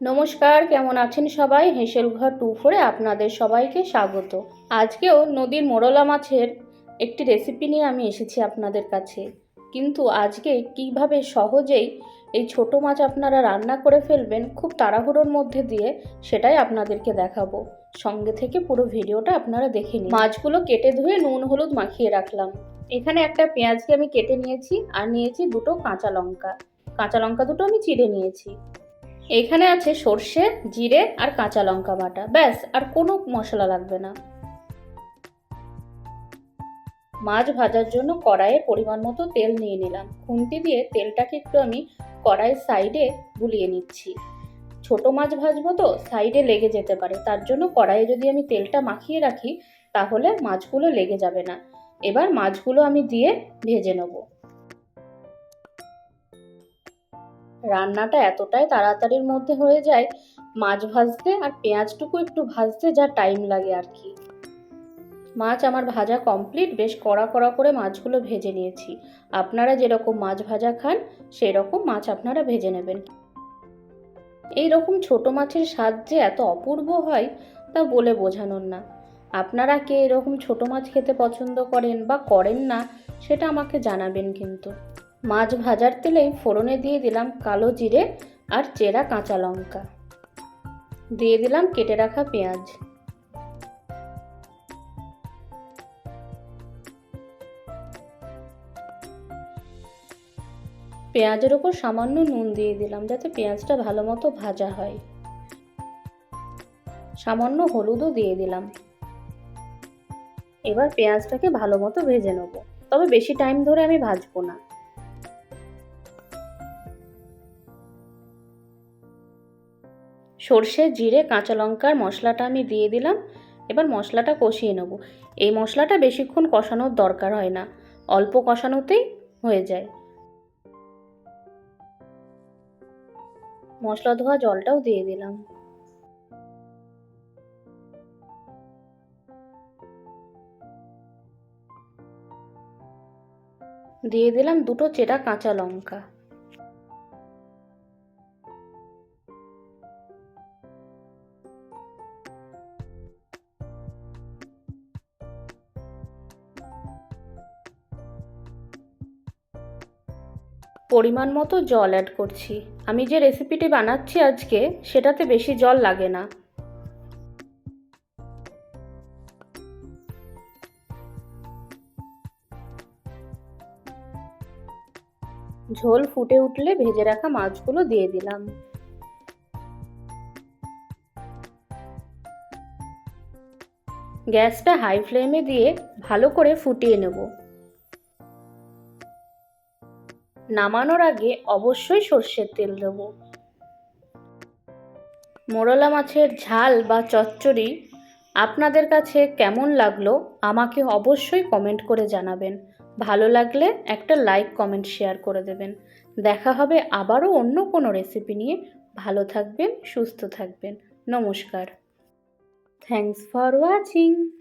নমস্কার, কেমন আছেন সবাই? হেসেল ঘর টু ফোরে আপনাদের সবাইকে স্বাগত। আজকেও নদীর মোরলা মাছের একটি রেসিপি নিয়ে আমি এসেছি আপনাদের কাছে। কিন্তু আজকে কীভাবে সহজেই এই ছোট মাছ আপনারা রান্না করে ফেলবেন, খুব তাড়াহুড়োর মধ্যে দিয়ে সেটাই আপনাদেরকে দেখাবো। সঙ্গে থেকে পুরো ভিডিওটা আপনারা দেখে নিন। মাছগুলো কেটে ধুয়ে নুন, হলুদ মাখিয়ে রাখলাম। এখানে একটা পেঁয়াজকে আমি কেটে নিয়েছি আর নিয়েছি দুটো কাঁচা লঙ্কা। কাঁচা লঙ্কা দুটো আমি চিড়ে নিয়েছি। এখানে আছে সর্ষে, জিরে আর কাঁচা লঙ্কা বাটা। ব্যাস, আর কোনো মশলা লাগবে না। মাছ ভাজার জন্য কড়াইয়ে পরিমাণ মতো তেল নিয়ে নিলাম। খুন্তি দিয়ে তেলটাকে একটু আমি কড়াইয়ের সাইডে বুলিয়ে নিচ্ছি। ছোট মাছ ভাজবো তো, সাইডে লেগে যেতে পারে। তার জন্য কড়াইয়ে যদি আমি তেলটা মাখিয়ে রাখি, তাহলে মাছগুলো লেগে যাবে না। এবার মাছগুলো আমি দিয়ে ভেজে নেব। রান্নাটা এতটাই তাড়াতাড়ির মধ্যে হয়ে যায়, মাছ ভাজতে আর পেঁয়াজটুকু একটু ভাজতে যা টাইম লাগে আর কি। মাছ আমার ভাজা কমপ্লিট বেশ কড়া কড়া করে মাছগুলো ভেজে নিয়েছি। আপনারা যেরকম মাছ ভাজা খান সেই রকম মাছ আপনারা ভেজে নেবেন। এই রকম ছোট মাছের স্বাদ যে এত অপূর্ব হয়, তা বলে বোঝানোর না। আপনারা কে এরকম ছোট মাছ খেতে পছন্দ করেন বা করেন না, সেটা আমাকে জানাবেন কিন্তু। মাছ ভাজার তেলেই ফোড়নে দিয়ে দিলাম কালো জিরে আর চেরা কাঁচা লঙ্কা। দিয়ে দিলাম কেটে রাখা পেঁয়াজ। পেঁয়াজের ওপর সামান্য নুন দিয়ে দিলাম যাতে পেঁয়াজটা ভালো মতো ভাজা হয়। সামান্য হলুদও দিয়ে দিলাম। এবার পেঁয়াজটাকে ভালো মতো ভেজে নেব। তবে বেশি টাইম ধরে আমি ভাজবো না। সর্ষে, জিরে, কাঁচা লঙ্কার মশলাটা আমি দিয়ে দিলাম। এবার মশলাটা কষিয়ে নেব। এই মশলাটা বেশিক্ষণ কষানোর দরকার হয় না। অল্প কষানোতেই হয়ে যায়। মশলা ধোয়া জলটাও দিয়ে দিলাম। দিয়ে দিলাম দুটো চেরা কাঁচা লঙ্কা। পরিমাণ মতো জল অ্যাড করছি। আমি যে রেসিপিটি বানাচ্ছি আজকে, সেটাতে বেশি জল লাগে না। ঝোল ফুটে উঠলে ভেজে রাখা মাছগুলো দিয়ে দিলাম। গ্যাসটা হাই ফ্লেমে দিয়ে ভালো করে ফুটিয়ে নেব। নামানোর আগে অবশ্যই সর্ষের তেল দেব। মোরলা মাছের ঝাল বা চচ্চড়ি আপনাদের কাছে কেমন লাগল আমাকে অবশ্যই কমেন্ট করে জানাবেন। ভালো লাগলে একটা লাইক, কমেন্ট, শেয়ার করে দেবেন। দেখা হবে আবারও অন্য কোনো রেসিপি নিয়ে। ভালো থাকবেন, সুস্থ থাকবেন। নমস্কার। Thanks for watching.